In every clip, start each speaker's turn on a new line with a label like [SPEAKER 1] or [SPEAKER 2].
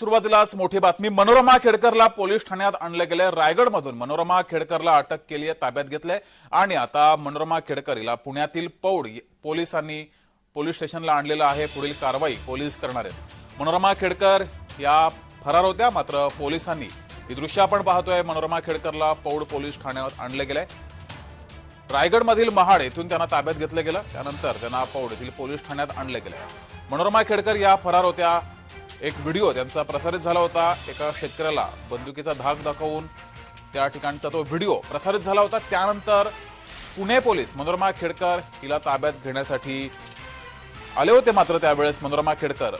[SPEAKER 1] सुरुवातीलाच मोठी बातमी. मनोरमा खेडकरला पोलीस ठाण्यात आणलं गेलंय रायगडमधून मनोरमा खेडकरला अटक केली आहे ताब्यात घेतलंय. आणि आता मनोरमा खेडकर हिला पुण्यातील पौड पोलिसांनी पोलीस स्टेशनला आणलेलं आहे. पुढील कारवाई पोलीस करणार आहेत. मनोरमा खेडकर या फरार होत्या मात्र पोलिसांनी ही दृश्य आपण पाहतोय. मनोरमा खेडकरला पौड पोलीस ठाण्यात आणलं गेलंय रायगडमधील महाड येथून त्यांना ताब्यात घेतलं गेलं. त्यानंतर त्यांना पौड येथील पोलीस ठाण्यात आणलं गेलं. मनोरमा खेडकर या फरार होत्या. एक व्हिडिओ त्यांचा प्रसारित झाला होता. एका शेतकऱ्याला बंदुकीचा धाक दाखवून त्या ठिकाणचा तो व्हिडिओ प्रसारित झाला होता. त्यानंतर पुणे पोलीस मनोरमा खेडकर हिला ताब्यात घेण्यासाठी आले होते मात्र त्यावेळेस मनोरमा खेडकर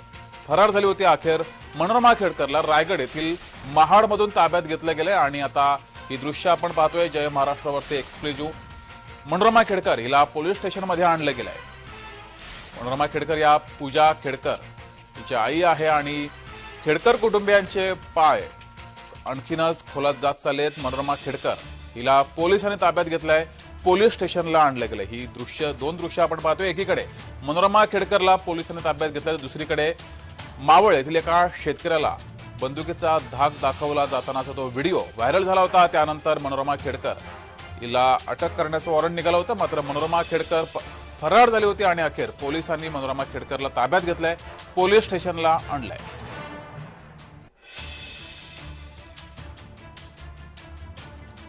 [SPEAKER 1] फरार झाली होती. अखेर मनोरमा खेडकरला रायगड येथील महाडमधून ताब्यात घेतलं गेलंय आणि आता ही दृश्य आपण पाहतोय. जय महाराष्ट्रावरती एक्सक्लुझिव्ह मनोरमा खेडकर हिला पोलीस स्टेशनमध्ये आणलं गेलंय मनोरमा खेडकर या पूजा खेडकर. त्यांची आई आहे आणि खेडकर कुटुंबियांचे पाय आणखीनच खोलात जात चाललेत. मनोरमा खेडकर हिला पोलिसांनी ताब्यात घेतलाय. पोलीस स्टेशनला आणलं गेलं ही दृश्य दोन दृश्य आपण पाहतोय. एकीकडे मनोरमा खेडकरला पोलिसांनी ताब्यात घेतलं तर दुसरीकडे मावळ येथील एका शेतकऱ्याला बंदुकीचा धाक दाखवला जातानाचा तो व्हिडिओ व्हायरल झाला होता. त्यानंतर मनोरमा खेडकर हिला अटक करण्याचं वॉरंट निघालं होतं. मात्र मनोरमा खेडकर फरार झाली होती आणि अखेर पोलिसांनी मनोरमा खेडकरला ताब्यात घेतलंय पोलीस स्टेशनला आणलंय.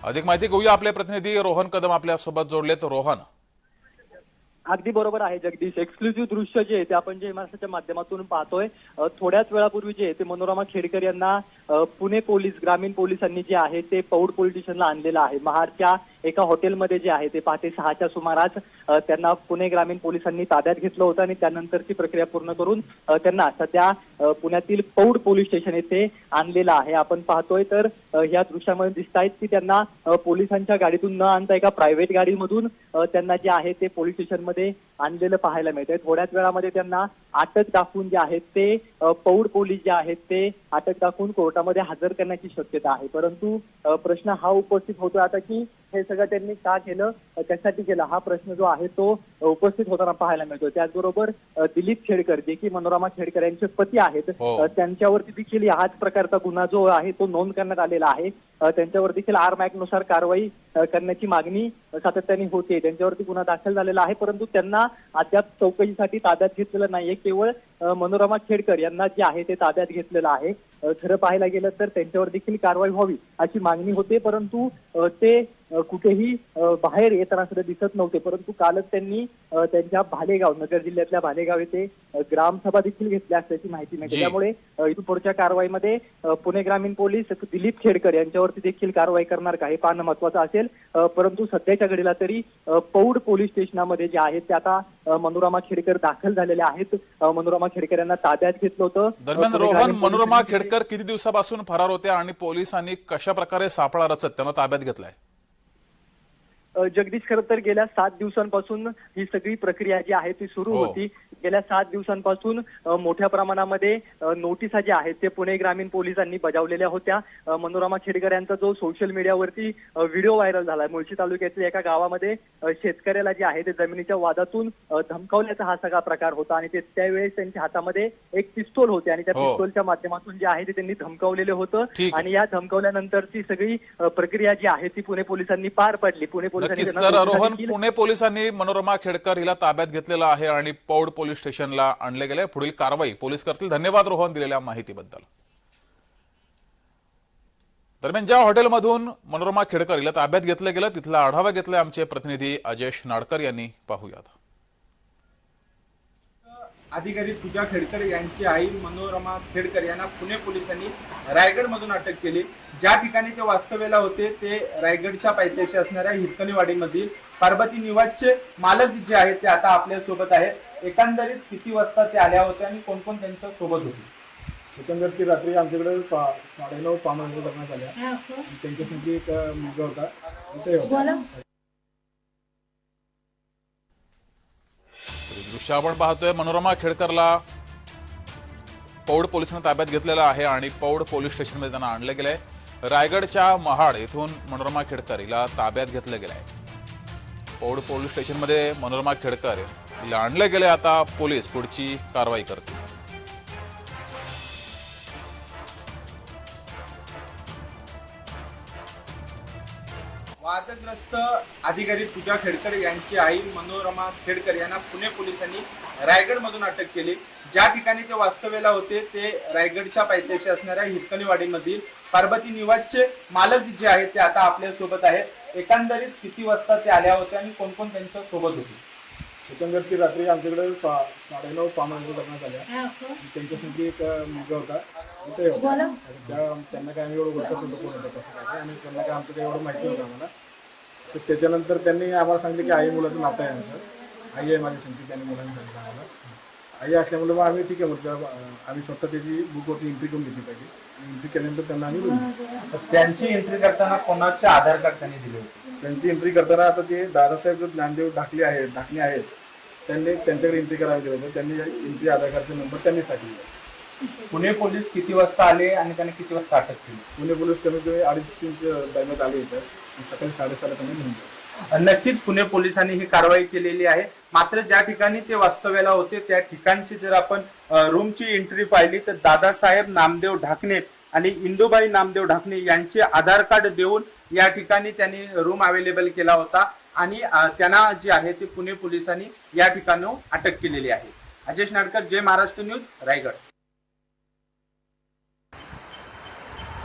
[SPEAKER 1] अधिक माहिती घेऊया आपले प्रतिनिधी. रोहन कदम आपल्यासोबत जोडलेत. रोहन.
[SPEAKER 2] अगदी बरोबर आहे जगदीश. एक्सक्लुझिव्ह दृश्य जे आहे ते आपण जे महाराष्ट्राच्या माध्यमातून पाहतोय थोड्याच वेळापूर्वी जे आहे ते मनोरमा खेडकर यांना पुणे पोलीस ग्रामीण पोलिसांनी जे आहे ते पौड पोलीस स्टेशनला आणलेलं आहे. महाडच्या एका हॉटेलमध्ये जे आहे ते पहाटे सहाच्या सुमारास त्यांना पुणे ग्रामीण पोलिसांनी ताब्यात घेतलं होतं आणि त्यानंतरची प्रक्रिया पूर्ण करून त्यांना सध्या पुण्यातील पौड पोलीस स्टेशन येथे आणलेलं आहे. आपण पाहतोय तर या दृश्यामध्ये दिसत आहेत की त्यांना पोलिसांच्या गाडीतून न आणता एका प्रायव्हेट गाडीमधून त्यांना जे आहे ते पोलीस स्टेशनमध्ये आणलेलं पाहायला मिळतंय. थोड्याच वेळामध्ये त्यांना अटक दाखवून जे आहेत ते पौड पोलीस जे आहेत ते अटक दाखवून कोर्टामध्ये हजर करण्याची शक्यता आहे. परंतु प्रश्न हा उपस्थित होतो आता की हे सगळं त्यांनी का केलं? कशासाठी केलं. हा प्रश्न जो आहे तो उपस्थित होताना पाहायला मिळतो त्याचबरोबर दिलीप खेडकर जे की मनोरमा खेडकर यांचे पती आहेत
[SPEAKER 1] हो.
[SPEAKER 2] त्यांच्यावरती देखील हाच प्रकारचा गुन्हा जो आहे तो नोंद करण्यात आलेला आहे. त्यांच्यावर देखील आरनुसार कारवाई करण्याची मागणी सातत्याने होते त्यांच्यावरती गुन्हा दाखल झालेला आहे परंतु त्यांना अद्याप चौकशीसाठी ताब्यात घेतलेलं नाहीये. केवळ मनोरमा खेडकर यांना जे आहे ते ताब्यात घेतलेलं आहे. खरं पाहायला गेलं तर त्यांच्यावर देखील कारवाई व्हावी अशी मागणी होते परंतु ते कुठेही बाहेर येताना सुद्धा दिसत नव्हते. परंतु कालच त्यांनी त्यांच्या भालेगाव नगर जिल्ह्यातल्या भालेगाव येथे ग्रामसभा देखील घेतल्या असल्याची माहिती मिळते. त्यामुळे इथून पुढच्या कारवाईमध्ये पुणे ग्रामीण पोलीस दिलीप खेडकर यांच्यावरती देखील कारवाई करणार का हे पाहणं महत्वाचं असेल. परंतु सध्याच्या घडीला तरी पौड पोलीस स्टेशनामध्ये जे आहेत ते आता मनोरमा खेडकर दाखल झालेले आहेत. मनोरमा खेडकर यांना ताब्यात घेतलं होतं.
[SPEAKER 1] दरम्यान रोहन मनोरमा खेडकर किती दिवसापासून फरार होत्या आणि पोलिसांनी कशा प्रकारे सापळा रचत त्यांना ताब्यात घेतलाय.
[SPEAKER 2] जगदीश खरं तर गेल्या सात दिवसांपासून ही सगळी प्रक्रिया जी आहे ती सुरू
[SPEAKER 1] हो.
[SPEAKER 2] होती गेल्या सात दिवसांपासून मोठ्या प्रमाणामध्ये नोटिसा ज्या आहेत ते पुणे ग्रामीण पोलिसांनी बजावलेल्या होत्या मनोरमा खेडकर यांचा जो सोशल मीडियावरती व्हिडिओ व्हायरल झाला मुळशी तालुक्यातील एका गावामध्ये शेतकऱ्याला जे आहे ते जमिनीच्या वादातून धमकावल्याचा हा सगळा प्रकार होता आणि ते त्यावेळेस त्यांच्या हातामध्ये एक पिस्तोल होते आणि त्या
[SPEAKER 1] हो.
[SPEAKER 2] पिस्तोलच्या माध्यमातून जे आहे ते त्यांनी धमकावलेलं होतं. आणि या धमकावल्यानंतरची सगळी प्रक्रिया जी आहे ती पुणे पोलिसांनी पार पाडली पुणे पोलिसांनी
[SPEAKER 1] नक्कीच. तर रोहन पुणे पोलिसांनी मनोरमा खेडकर हिला ताब्यात घेतलेलं आहे आणि पौड पोलीस स्टेशनला आणले गेले. पुढील कारवाई पोलीस करतील. धन्यवाद रोहन दिलेल्या माहितीबद्दल. दरम्यान ज्या हॉटेलमधून मनोरमा खेडकर हिला ताब्यात घेतलं गेलं तिथला आढावा घेतलाय आमचे प्रतिनिधी अजेश नाडकर यांनी. पाहूयात.
[SPEAKER 3] अधिकारी पूजा खेडकर यांची आई मनोरमा खेडकर यांना पुणे पोलिसांनी रायगडमधून अटक केली. ज्या ठिकाणी ते वास्तव्याला होते ते रायगडच्या पायथ्याशी असणाऱ्या हिरकणीवाडीमधील पार्वती निवासचे मालक जे आहेत ते आता आपल्यासोबत आहेत. एकंदरीत किती वाजता ते आल्या होत्या आणि कोण कोण त्यांच्यासोबत होते?
[SPEAKER 4] एकंदर ती रात्री आमच्याकडे साडेनऊ पाच करण्यात आल्या आणि त्यांच्यासाठी एक मुलगा होता ते होता
[SPEAKER 1] तर दृश्य आपण पाहतोय मनोरमा खेडकरला पौड पोलिसांनी ताब्यात घेतलेलं आहे आणि पौड पोलीस स्टेशनमध्ये त्यांना आणलं गेलंय. रायगडच्या महाड येथून मनोरमा खेडकर हिला ताब्यात घेतलं गेलंय. पौड पोलीस स्टेशनमध्ये मनोरमा खेडकर हिला आणलं गेलंय आता पोलीस पुढची कारवाई करतील.
[SPEAKER 3] वादग्रस्त अधिकारी पूजा खेडकर यांची आई मनोरमा खेडकर यांना पुणे पोलिसांनी रायगडमधून अटक केली. ज्या ठिकाणी ते वास्तव्याला होते ते रायगडच्या पायथ्याशी असणाऱ्या हिरकणीवाडीमधील पार्वती निवासचे मालक जे आहेत ते आता आपल्यासोबत आहेत. एकंदरीत किती वाजता ते आल्या होत्या आणि कोण कोण त्यांच्यासोबत होते?
[SPEAKER 4] एकंदर ती रात्री आमच्याकडे पा साडेनऊ पामणे करण्यात आल्या त्यांच्यासाठी एक मुलगा होता. ते होता. त्या त्यांना काय आम्ही एवढं ओळखत होतो कोण होतं कसं काय आणि त्यांना काय आमचं काही एवढं माहिती नव्हतं आम्हाला. तर त्याच्यानंतर त्यांनी आम्हाला सांगितलं की आई मुलाचं नातं आहे आमचं. आई आहे माझी सांगते त्यांनी मुलांनी सांगितलं आम्हाला. आई असल्यामुळे मग आम्ही ठीक आहे म्हटलं आम्ही स्वतः त्याची बुकवरती एंट्री करून घेतली पाहिजे. एंट्री केल्यानंतर त्यांना आम्ही.
[SPEAKER 3] तर त्यांची एंट्री करताना कोणाचे आधार कार्ड त्यांनी दिले होते?
[SPEAKER 4] त्यांची एंट्री करताना आता ते दादासाहेब जो ज्ञानदेव ढाकले आहेत ढाकणे आहेत त्यांनी त्यांच्याकडे एंट्री करायला दिलं होतं. त्यांनी एंट्री आधार कार्डचा नंबर त्यांनीच टाकलेला
[SPEAKER 3] पुणे पोलीस किती वाजता आले आणि त्यांनी किती वाजता अटक केली?
[SPEAKER 4] पुणे पोलीस कमीत कमी अडीच तीनच्या दरम्यान आले इथं. आणि सकाळी साडेसाला त्यांनी गेले.
[SPEAKER 3] नक्कीच पुणे पोलिसांनी ही कारवाई केलेली आहे. मात्र ज्या ठिकाणी ते वास्तव्याला होते त्या ठिकाणची जर आपण रूमची एंट्री पाहिली तर दादासाहेब नामदेव ढाकणे आणि इंदुबाई नामदेव ढाकणे यांचे आधार कार्ड देऊन या ठिकाणी त्यांनी रूम अवेलेबल केला होता आणि त्यांना जे आहे ते पुणे पोलिसांनी या ठिकाणी अटक केलेली आहे. अजेश नाडकर जय महाराष्ट्र न्यूज रायगड.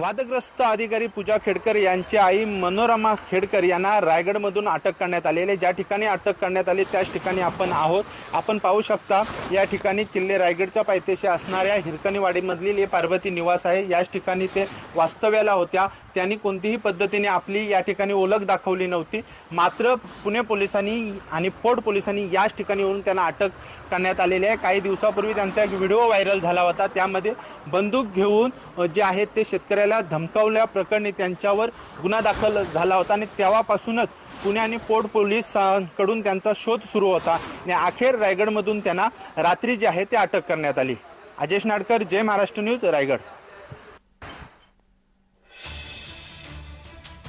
[SPEAKER 5] वादग्रस्त अधिकारी पूजा खेडकर यांची आई मनोरमा खेडकर यांना रायगडमधून अटक करण्यात आलेली आहे. ज्या ठिकाणी अटक करण्यात आली त्याच ठिकाणी आपण आहोत. आपण पाहू शकता या ठिकाणी किल्ले रायगडच्या पायथ्याशी असणाऱ्या हिरकणीवाडीमधील हे पार्वती निवास आहे. याच ठिकाणी ते वास्तव्याला होत्या. त्यांनी कोणतीही पद्धतीने आपली या ठिकाणी ओळख दाखवली नव्हती. मात्र पुणे पोलिसांनी आणि फोर्ट पोलिसांनी याच ठिकाणी येऊन त्यांना अटक करण्यात आलेली आहे. काही दिवसापूर्वी त्यांचा एक व्हिडिओ व्हायरल झाला होता. त्यामध्ये बंदूक घेऊन जे आहेत ते शेतकऱ्याला धमकावल्या प्रकरणी त्यांच्यावर गुन्हा दाखल झाला होता आणि तेव्हापासूनच पुणे आणि पोर्ट पोलिसांकडून त्यांचा शोध सुरू होता. आणि अखेर रायगडमधून त्यांना रात्री जे आहे ते अटक करण्यात आली. अजेश नाडकर जय महाराष्ट्र न्यूज रायगड.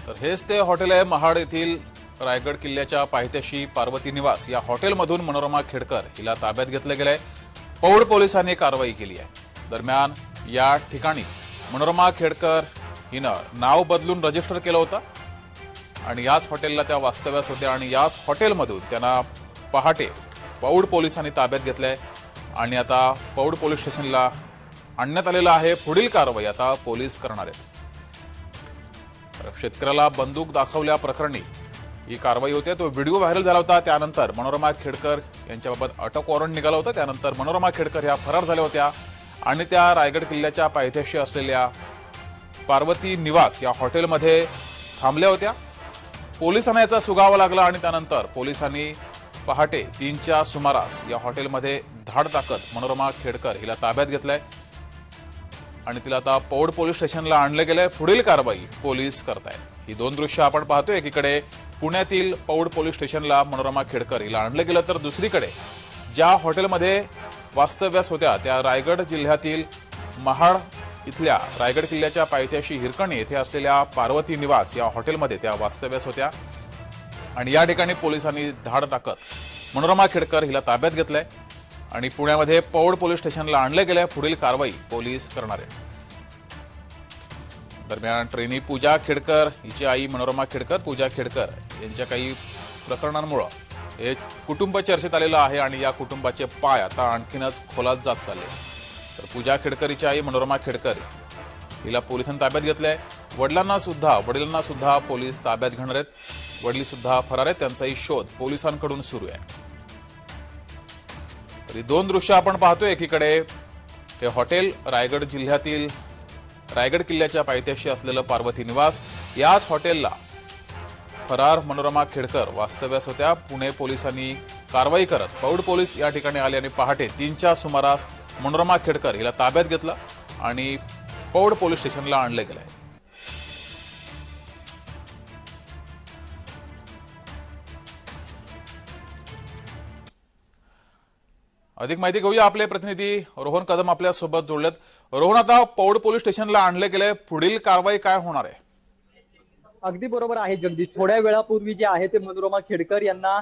[SPEAKER 1] तर हेच ते हॉटेल आहे महाड येथील रायगड किल्ल्याच्या पायथ्याशी पार्वती निवास. या हॉटेलमधून मनोरमा खेडकर हिला ताब्यात घेतलं गेलंय. पौड पोलिसांनी कारवाई केली आहे. दरम्यान या ठिकाणी मनोरमा खेडकर हिनं नाव बदलून रजिस्टर केलं होतं. आणि याच हॉटेलला त्या वास्तव्यास होत्या आणि याच हॉटेलमधून त्यांना पहाटे पौड पोलिसांनी ताब्यात घेतलंय. आणि आता पौड पोलीस स्टेशनला आणण्यात आलेलं आहे पुढील कारवाई. आता पोलीस करणार आहेत. शेतकऱ्याला बंदूक दाखवल्या प्रकरणी ही कारवाई होते. तो व्हिडिओ व्हायरल झाला होता. त्यानंतर मनोरमा खेडकर यांच्याबाबत अटक वॉरंट निघालं होतं. त्यानंतर मनोरमा खेडकर ह्या फरार झाल्या होत्या. आणि त्या रायगड किल्ल्याच्या पायथ्याशी असलेल्या पार्वती निवास या हॉटेलमध्ये थांबल्या होत्या. पोलिसांना याचा सुगावा लागला आणि त्यानंतर पोलिसांनी पहाटे तीनच्या सुमारास या हॉटेलमध्ये धाड टाकत मनोरमा खेडकर हिला ताब्यात घेतलंय आणि तिला आता पौड पोलीस स्टेशनला आणलं गेलंय. पुढील कारवाई पोलीस करतायत. ही दोन दृश्य आपण पाहतोय. एकीकडे पुण्यातील पौड पोलीस स्टेशनला मनोरमा खेडकर हिला आणलं गेलं तर दुसरीकडे ज्या हॉटेलमध्ये वास्तव्यास होत्या. त्या रायगड जिल्ह्यातील महाड इथल्या रायगड किल्ल्याच्या पायथ्याशी हिरकणी येथे असलेल्या पार्वती निवास या हॉटेलमध्ये त्या वास्तव्यास होत्या. आणि या ठिकाणी पोलिसांनी धाड टाकत मनोरमा खेडकर हिला ताब्यात घेतलंय आणि पुण्यामध्ये पौड पोलीस स्टेशनला आणलं गेलंय. पुढील कारवाई पोलीस करणार. आहे दरम्यान ट्रेनी पूजा खेडकर हिची आई मनोरमा खेडकर पूजा खेडकर यांच्या काही प्रकरणांमुळं हे कुटुंब चर्चेत आलेलं आहे आणि या कुटुंबाचे पाय आता आणखीनच खोलात जात चालले. तर पूजा खेडकरीची आई मनोरमा खेडकर हिला पोलिसांनी ताब्यात घेतलंय. वडिलांना सुद्धा वडिलांना सुद्धा पोलीस ताब्यात घेणार आहेत. वडील सुद्धा फरार आहेत. त्यांचाही शोध पोलिसांकडून सुरू आहे. तरी दोन दृश्य आपण पाहतोय एकीकडे. हे हॉटेल रायगड जिल्ह्यातील रायगड किल्ल्याच्या पायथ्याशी असलेलं पार्वती निवास. याच हॉटेलला फरार मनोरमा खेडकर वास्तव्यास होत्या. पुणे पोलिसांनी कारवाई करत पौड पोलीस या ठिकाणी आले आणि पहाटे तीनच्या सुमारास मनोरमा खेडकर हिला ताब्यात घेतलं आणि पौड पोलीस स्टेशनला आणलं गेलंय अधिक माहिती घेऊया आपले प्रतिनिधी रोहन कदम आपल्यासोबत जोडलेत. रोहन आता पौड पोलीस स्टेशनला आणले गेले. पुढील कारवाई काय होणार आहे?
[SPEAKER 2] अगदी बरोबर आहे जगदीश. थोड्या वेळापूर्वी जे आहे ते मनोरमा खेडकर यांना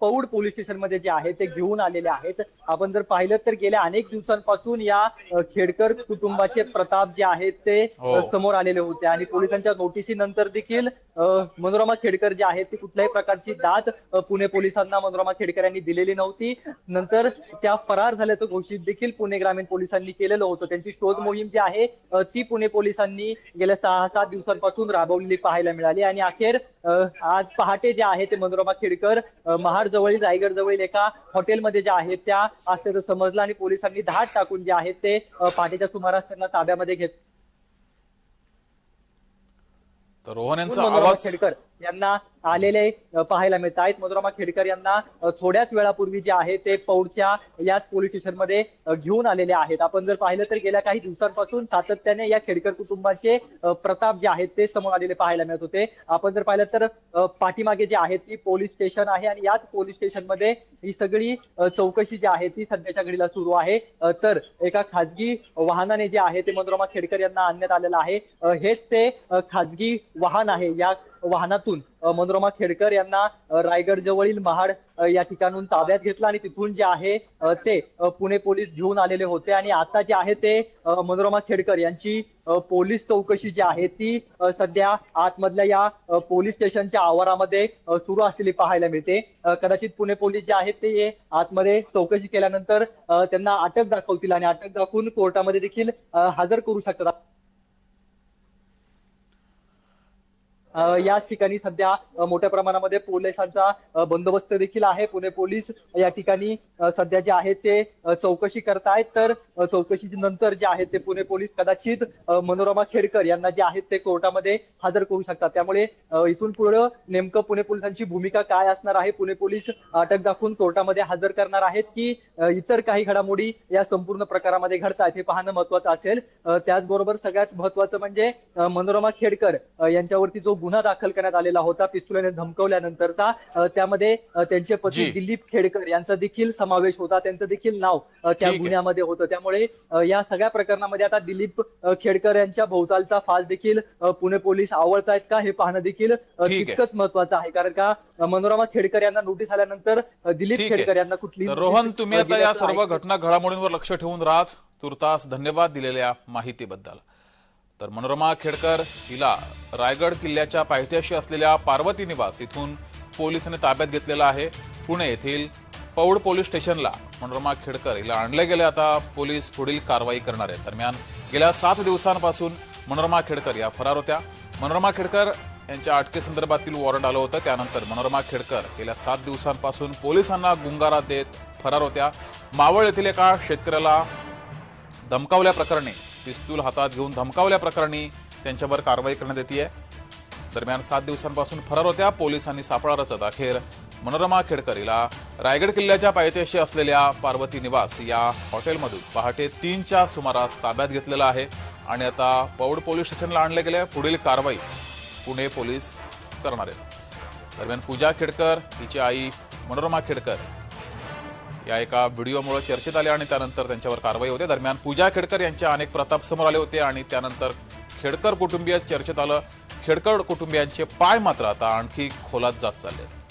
[SPEAKER 2] पौड पोलीस स्टेशनमध्ये जे आहे ते घेऊन आलेले आहेत. आपण जर पाहिलं तर गेल्या अनेक दिवसांपासून या खेडकर कुटुंबाचे प्रताप जे आहेत ते
[SPEAKER 1] हो.
[SPEAKER 2] समोर आलेले होते. आणि पोलिसांच्या नोटिसीनंतर देखील मनोरमा खेडकर जे आहेत ती कुठल्याही प्रकारची दाद पुणे पोलिसांना मनोरमा खेडकर यांनी दिलेली नव्हती. नंतर त्या फरार झाल्याचं घोषित देखील पुणे ग्रामीण पोलिसांनी केलेलं होतं. त्यांची शोध मोहीम जी आहे ती पुणे पोलिसांनी गेल्या सहा सात दिवसांपासून राबवलेली पाहायला मिळाली. आणि अखेर आज पहाटे जे आहे ते मनोरमा खेडकर महाड जवळील रायगड जवळील एका हॉटेलमध्ये जे आहेत त्या असल्याचं समजलं आणि पोलिसांनी धाड टाकून जे आहेत ते पहाटेच्या सुमारास त्यांना ताब्यामध्ये घेत
[SPEAKER 1] तर रोहन यांचा आवाज
[SPEAKER 2] खेडकर. यांना आलेले पाहायला मिळत आहेत. मनोरमा खेडकर यांना थोड्याच वेळापूर्वी जे आहे ते पौडच्या याच पोलीस स्टेशनमध्ये घेऊन आलेले आहेत. आपण जर पाहिलं तर गेल्या काही दिवसांपासून सातत्याने या खेडकर कुटुंबाचे प्रताप जे आहेत ते समोर आलेले पाहायला मिळत होते. आपण जर पाहिलं तर पाठीमागे जे आहे ती पोलीस स्टेशन आहे आणि याच पोलीस स्टेशनमध्ये ही सगळी चौकशी जी आहे ती सध्याच्या घडीला सुरू आहे. तर एका खाजगी वाहनाने जे आहे ते मनोरमा खेडकर यांना आणण्यात आलेलं आहे. हेच ते खाजगी वाहन आहे. या वाहनातून मनोरमा खेडकर यांना रायगड जवळील महाड या ठिकाणून ताब्यात घेतला आणि तिथून जे आहे ते पुणे पोलीस घेऊन आलेले होते. आणि आता जे आहे ते मनोरमा खेडकर यांची पोलीस चौकशी जी आहे ती सध्या आतमधल्या या पोलीस स्टेशनच्या आवारामध्ये सुरू असलेली पाहायला मिळते. कदाचित पुणे पोलीस जे आहेत ते आतमध्ये चौकशी केल्यानंतर त्यांना अटक दाखवतील आणि अटक दाखवून कोर्टामध्ये देखील हजर करू शकतात. याच ठिकाणी सध्या मोठ्या प्रमाणामध्ये पोलिसांचा बंदोबस्त देखील आहे. पुणे पोलीस या ठिकाणी सध्या जे आहे ते चौकशी चौकशी करतायत. तर चौकशी नंतर जे आहे ते पुणे पोलीस कदाचित मनोरमा खेडकर यांना जे आहेत ते कोर्टामध्ये हजर करू शकतात. त्यामुळे इथून पुढे नेमकं पुणे पोलिसांची भूमिका काय असणार आहे? पुणे पोलीस अटक दाखवून कोर्टामध्ये हजर करणार आहेत की इतर काही घडामोडी या संपूर्ण प्रकारामध्ये घडतात हे पाहणं महत्वाचं असेल. त्याचबरोबर सगळ्यात महत्वाचं म्हणजे मनोरमा खेडकर यांच्यावरती जो गुन्हा दाखल करण्यात आलेला होता पिस्तुलाने धमकवल्यानंतरचा त्यामध्ये त्यांचे पती. दिलीप खेडकर यांचा देखील समावेश होता त्यांचं देखील नाव त्या. गुन्ह्यामध्ये होतं त्यामुळे या सगळ्या प्रकरणामध्ये आता दिलीप खेडकर यांच्या भोवतालचा फास देखील पुणे पोलीस आवळतायत का हे पाहणं देखील. तितकंच महत्वाचं आहे कारण का मनोरमा खेडकर यांना नोटीस आल्यानंतर दिलीप. खेडकर यांना कुठली
[SPEAKER 1] रोहन तुम्ही आता या सर्व. घटना घडामोडींवर लक्ष ठेवून राहाच तुर्तास धन्यवाद दिलेल्या माहितीबद्दल तर मनोरमा खेडकर हिला रायगड किल्ल्याच्या पायथ्याशी असलेल्या पार्वती निवास इथून पोलिसांनी ताब्यात घेतलेला आहे. पुणे येथील पौड पोलीस स्टेशनला मनोरमा खेडकर हिला आणले गेले. आता पोलीस पुढील कारवाई करणार आहेत. दरम्यान गेल्या सात दिवसांपासून मनोरमा खेडकर या फरार होत्या. मनोरमा खेडकर यांच्या अटकेसंदर्भातील वॉरंट आलं होतं. त्यानंतर मनोरमा खेडकर गेल्या सात दिवसांपासून पोलिसांना गुंगारा देत फरार होत्या. मावळ येथील एका शेतकऱ्याला धमकावल्या प्रकरणी पिस्तूल हातात घेऊन धमकावल्या प्रकरणी त्यांच्यावर कारवाई करण्यात येते आहे दरम्यान सात दिवसांपासून फरार होत्या पोलिसांनी सापळा रचत अखेर मनोरमा खेडकर हिला रायगड किल्ल्याच्या पायथ्याशी असलेल्या पार्वती निवास या हॉटेलमधून पहाटे तीनच्या सुमारास ताब्यात घेतलेला आहे आणि आता पौड पोलीस स्टेशनला आणले गेले. पुढील कारवाई पुणे पोलीस करणार आहेत. दरम्यान पूजा खेडकर हिची आई मनोरमा खेडकर या एका व्हिडिओमुळे चर्चेत आले आणि त्यानंतर त्यांच्यावर कारवाई होते. दरम्यान पूजा खेडकर यांच्या अनेक प्रताप समोर आले होते आणि त्यानंतर खेडकर कुटुंबीय चर्चेत आलं. खेडकर कुटुंबियांचे पाय मात्र आता आणखी खोलात जात चालले आहेत